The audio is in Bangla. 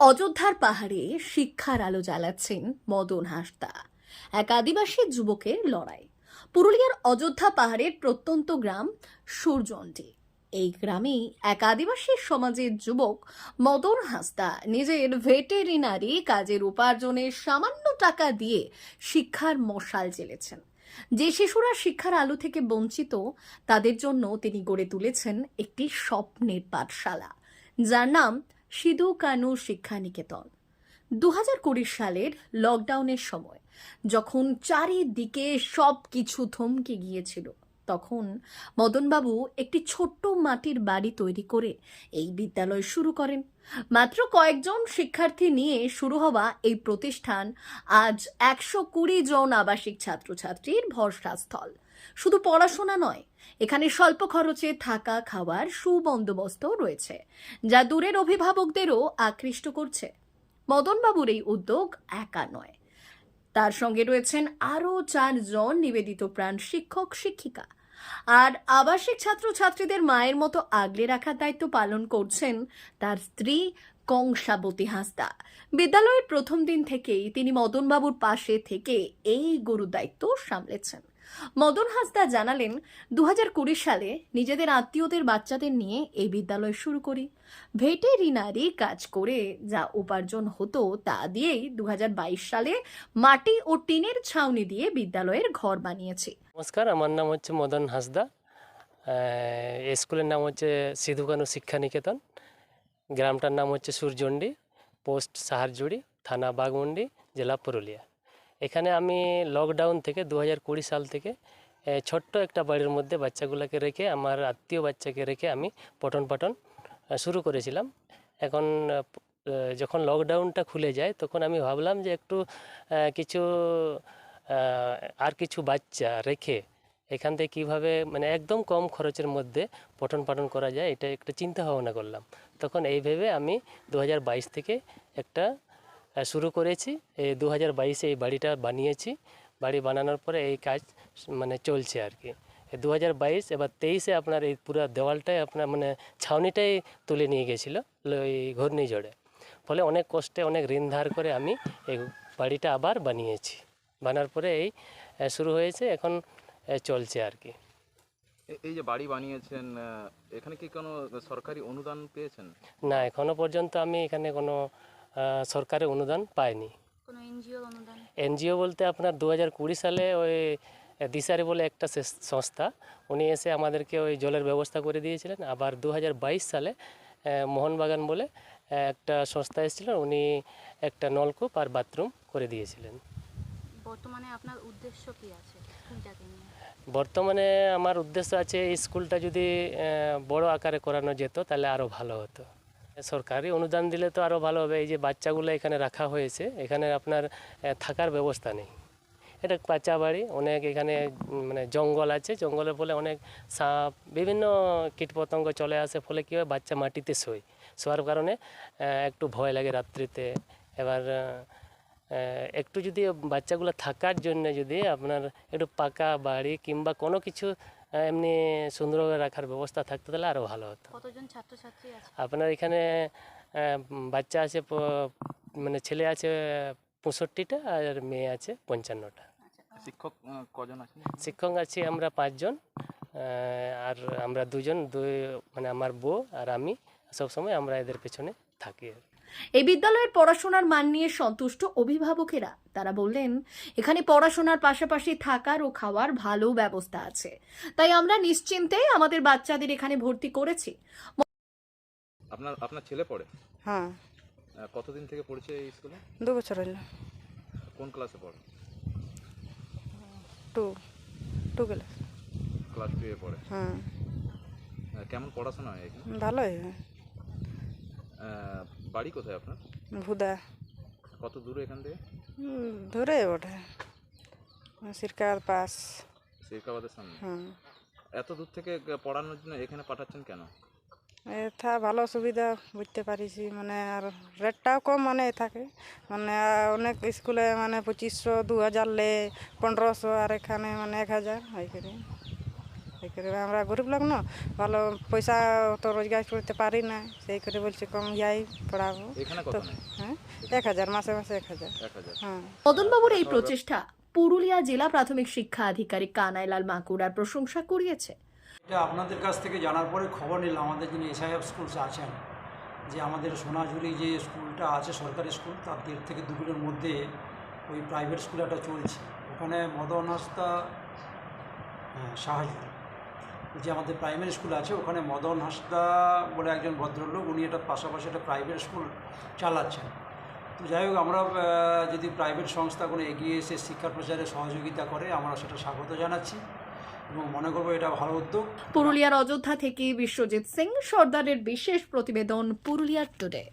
অযোধ্যার পাহাড়ে শিক্ষার আলো জ্বালাচ্ছেন মদন হাসদা, এক আদিবাসী যুবকের লড়াই। পুরুলিয়ার অযোধ্যা পাহাড়ের প্রত্যন্ত গ্রাম সূর্যন্ডি এই গ্রামেই এক আদিবাসী সমাজের যুবক মদন হাসদা নিজের ভেটেরিনারি কাজের উপার্জনে সামান্য টাকা দিয়ে শিক্ষার মশাল জ্বেলেছেন। যে শিশুরা শিক্ষার আলো থেকে বঞ্চিত, তাদের জন্য তিনি গড়ে তুলেছেন একটি স্বপ্নের পাঠশালা। যার নাম সিধু কানু শিক্ষা নিকেতন দু হাজার কুড়ি সালের লকডাউনের সময়, যখন চারিদিকে সব কিছু থমকে গিয়েছিল, তখন মদনবাবু একটি ছোট্ট মাটির বাড়ি তৈরি করে এই বিদ্যালয় শুরু করেন। মাত্র কয়েকজন শিক্ষার্থী নিয়ে শুরু হওয়া এই প্রতিষ্ঠান আজ একশো কুড়ি জন আবাসিক ছাত্রছাত্রীর ভরসাস্থল। শুধু পড়াশোনা নয়, এখানে স্বল্প খরচে থাকা, খাওয়ার সুবন্দোবস্ত রয়েছে, যা দূরের অভিভাবকদেরও আকৃষ্ট করছে। মদনবাবুর এই উদ্যোগ একা নয়। তার সঙ্গে রয়েছেন আরও চারজন নিবেদিত প্রাণ শিক্ষক, শিক্ষিকা। আর আবাসিক ছাত্রছাত্রীদের মায়ের মতো আগলে রাখার দায়িত্ব পালন করছেন তার স্ত্রী কংসাবতী হাসদা। বিদ্যালয়ের প্রথম দিন থেকেই তিনি মদনবাবুর পাশে থেকে এই গুরু দায়িত্ব সামলেছেন। মদন হাসদা জানালেন দু সালে নিজেদের আত্মীয়দের বাচ্চাদের নিয়ে এই বিদ্যালয় শুরু করি। ভেটেরিনারি কাজ করে যা উপার্জন হতো তা দিয়েই দু হাজার বাইশ সালে মাটি ও টিনের ছাউনি দিয়ে বিদ্যালয়ের ঘর বানিয়েছি। নমস্কার, আমার নাম হচ্ছে মদন হাসদা। স্কুলের নাম হচ্ছে সিধু কানু শিক্ষা নিকেতন গ্রামটার নাম হচ্ছে সূর্যন্ডি পোস্ট সাহারজুড়ি, থানা বাগমুন্ডি জেলা পুরুলিয়া। এখানে আমি লকডাউন থেকে দু হাজার কুড়ি সাল থেকে ছোট্ট একটা বাড়ির মধ্যে বাচ্চাগুলোকে রেখে, আমার আত্মীয় বাচ্চাকে রেখে আমি পঠন পাঠন শুরু করেছিলাম। এখন যখন লকডাউনটা খুলে যায়, তখন আমি ভাবলাম যে একটু কিছু আর কিছু বাচ্চা রেখে এখান থেকে কীভাবে মানে একদম কম খরচের মধ্যে পঠন পাঠন করা যায়, এটা একটা চিন্তা ভাবনা করলাম। তখন এই ভেবে আমি দু হাজার বাইশ থেকে একটা শুরু করেছি। এই দু হাজার বাইশে এই বাড়িটা বানিয়েছি। বাড়ি বানানোর পরে এই কাজ মানে চলছে আর কি। দু হাজার বাইশ এবার তেইশে আপনার এই পুরো দেওয়ালটাই আপনার মানে ছাউনিটাই তুলে নিয়ে গেছিল এই ঘূর্ণিঝড়ে। ফলে অনেক কষ্টে অনেক ঋণ ধার করে আমি এই বাড়িটা আবার বানিয়েছি। বানার পরে এই শুরু হয়েছে এখন চলছে আর কি। এই যে বাড়ি বানিয়েছেন এখানে কি কোনো সরকারি অনুদান পেয়েছেন? না এখনও পর্যন্ত আমি এখানে কোনো সরকারি অনুদান পায়নি। কোনো এনজিও বলতে আপনার দু হাজার কুড়ি সালে ওই দিশারি বলে একটা সংস্থা উনি এসে আমাদেরকে ওই জলের ব্যবস্থা করে দিয়েছিলেন। আবার দু হাজার বাইশ সালে মোহনবাগান বলে একটা সংস্থা এসেছিলেন উনি একটা নলকূপ আর বাথরুম করে দিয়েছিলেন। বর্তমানে আপনার উদ্দেশ্য কি আছে? বর্তমানে আমার উদ্দেশ্য আছে স্কুলটা যদি বড় আকারে করানো যেত তাহলে আরও ভালো হতো। সরকারি অনুদান দিলে তো আরও ভালো হবে। এই যে বাচ্চাগুলো এখানে রাখা হয়েছে, এখানে আপনার থাকার ব্যবস্থা নেই। এটা বাচ্চা বাড়ি, অনেক এখানে মানে জঙ্গল আছে। জঙ্গলের ফলে অনেক সাপ, বিভিন্ন কীটপতঙ্গ চলে আসে, ফলে কী হয়, বাচ্চা মাটিতে শোয়। শোয়ার কারণে একটু ভয় লাগে রাত্রিতে। এবার একটু যদি বাচ্চাগুলো থাকার জন্য যদি আপনার একটু পাকা বাড়ি কিংবা কোনো কিছু এমনি সুন্দরভাবে রাখার ব্যবস্থা থাকতো তাহলে আরও ভালো হতো। কতজন ছাত্রছাত্রী আছে? আপনার এখানে বাচ্চা আছে মানে ছেলে আছে পঁয়ষট্টিটা আর মেয়ে আছে পঞ্চান্নটা। আচ্ছা শিক্ষক কজন আছেন? শিক্ষক আছি আমরা পাঁচজন আর আমরা দুজন দুই মানে আমার বউ আর আমি। সবসময় আমরা এদের পেছনে থাকি আর কি। এই বিদ্যালয়ের পড়াশোনার মান নিয়ে সন্তুষ্ট অভিভাবকেরা। তারা বললেন এখানে পড়াশোনার পাশাপাশি থাকার ও খাওয়ার ভালো ব্যবস্থা আছে। তাই আমরা নিশ্চিন্তে আমাদের বাচ্চাদের এখানে ভর্তি করেছি। আপনার আপনার ছেলে পড়ে? হ্যাঁ। কতদিন থেকে পড়ছে এই স্কুলে? দু বছর হইল কোন ক্লাসে পড়ে? Two two class class two এ পড়ে। হ্যাঁ। কেমন পড়াশোনা হয় এখানে? ভালোই। বাড়ি কোথায় আপনার? ভুদা। কত দূরে এখান থেকে? দূরে ওঠে সিরকার পাস। সিরকাবাদের সামনে? হুম। এত দূর থেকে পড়ানোর জন্য এখানে পাঠাচ্ছেন কেন? এথা ভালো সুবিধা বুঝতে পারিছি মানে আর রেটটাও কম মানে থাকে। মানে অনেক স্কুলে মানে পঁচিশশো দু হাজার লে পনেরোশো আর এখানে মানে এক হাজার হয় করে এই করে আমরা গরিব লোক না ভালো পয়সা তো রোজগার করতে পারি না সেই করে বলছি কম ইয়াই পড়াবো। তো হ্যাঁ এক হাজার মাসে মাসে এক হাজার। হ্যাঁ। মদনবাবুর এই প্রচেষ্টা পুরুলিয়া জেলা প্রাথমিক শিক্ষা আধিকারিক কানাইলাল মাকুড়ার প্রশংসা করিয়েছে এটা আপনাদের কাছ থেকে জানার পরে খবর নিলাম আমাদের যিনি এসআইএফ স্কুলস আছেন যে আমাদের সোনাঝুরি যে স্কুলটা আছে সরকারি স্কুল তার দেড় থেকে দুগুলোর মধ্যে ওই প্রাইভেট স্কুল একটা চলছে। ওখানে মদন হাসদা হ্যাঁ সাহায্য। যে আমাদের প্রাইমারি স্কুল আছে, ওখানে মদন হাসদা বলে একজন ভদ্রলোক, উনি এটা পাশাপাশি একটা প্রাইভেট স্কুল চালাচ্ছেন। তো যাই হোক, আমরা যদি প্রাইভেট সংস্থা কোনো এগিয়ে এসে শিক্ষা প্রচারে সহযোগিতা করে, আমরা সেটা স্বাগত জানাচ্ছি এবং মনে করব এটা ভালো উদ্যোগ। পুরুলিয়ার অযোধ্যা থেকে বিশ্বজিৎ সিং, সর্দারের বিশেষ প্রতিবেদন পুরুলিয়া টুডে